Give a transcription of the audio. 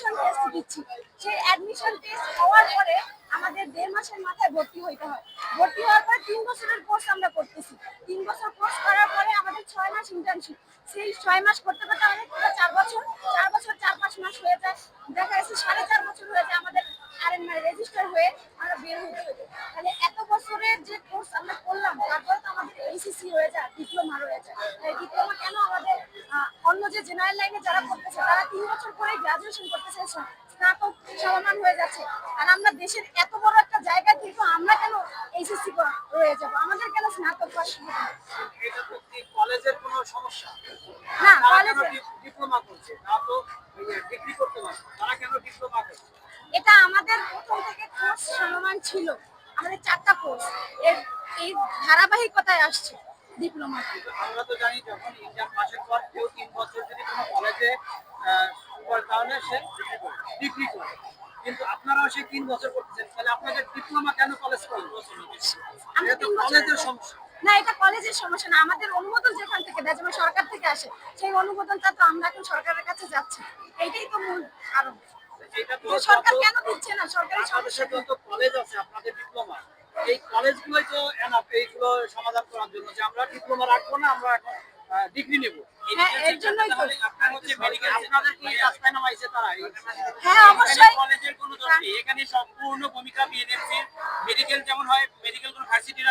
Admission test দিচ্ছি। সেই admission test হওয়ার পরে আমাদের দেড় মাসের মাথায় ভর্তি হইতে হয়। ভর্তি হওয়ার পরে তিন বছরের কোর্স আমরা করতেছি। তিন বছর কোর্স করার পরে আমাদের ছয় মাস ইন্টার্নশিপ সেই ছয় মাস করতে করতে আমাদের পুরো চার বছর চার বছর চার পাঁচ মাস হয়ে যায়। দেখা যাচ্ছে সাড়ে চার বছর হয়ে যায় আমাদের আর মানে রেজিস্টার হয়ে আমরা বের হতে হবে তাহলে এত বছরের যে কোর্স আমরা করলাম, তারপরে তো আমাদের এইচএসসি হয়ে যায় ডিপ্লোমা হয়ে যায়। ডিপ্লোমা কেন আমাদের অন্য যে জেনারেল লাইনে যারা পড়তেছে তারা তিন বছর পরে গ্রাজুয়েশন করতেছে স্নাতক সমাধান হয়ে যাচ্ছে। আর আমরা দেশের এত বড় একটা জায়গা কিন্তু আমরা কেন এইচএসসি রয়ে যাব? আমাদের কেন স্নাতক পাস কলেজের কোনো সমস্যা? না ডিপ্লোমা করছে? তারা তো ডিগ্রি করতে পারে তারা কেন ডিপ্লোমা করছে? এটা আমাদের প্রথম থেকে কোর্স চলমান ছিল। আমাদের চারটা কোর্স এর এই ধারাবাহিকতায় আসছে ডিপ্লোমা। আমরা তো জানি যখন ইন্টার পাসের পর কেউ তিন বছর যদি কোনো কলেজে করে তাহলে সে ডিগ্রি করে কিন্তু আপনারাও সেই তিন বছর করতেছেন। তাহলে আপনাদের ডিপ্লোমা কেন কলেজ তো বছরের কলেজের সমস্যা। না এটা কলেজের সমস্যা না। আমাদের অনুমোদন যেখান থেকে দেয় যেমন সরকার থেকে আসে সেই অনুমোদনটা তো আমরা এখন সরকারের কাছে যাচ্ছি। এইটাই তো মূল কারণ। তো সরকার কেন দিচ্ছে না? সরকারি বাংলাদেশে সমস্যা যত কলেজ আছে আপনাদের ডিপ্লোমা এই কলেজগুলোই তো এনাফ এইগুলো সমাধান করার জন্য যে আমরা ডিপ্লোমা রাখব না আমরা এখন ডিগ্রি নেব। হ্যাঁ এর জন্যই তো। মেডিকেল রাস্তায় নামাইছে তারা হ্যাঁ অবশ্যই। কলেজের কোনো দোষ নেই এখানে সম্পূর্ণ ভূমিকা বিএনএমসির মেডিকেল যেমন হয় মেডিকেল কোনো ভার্সিটির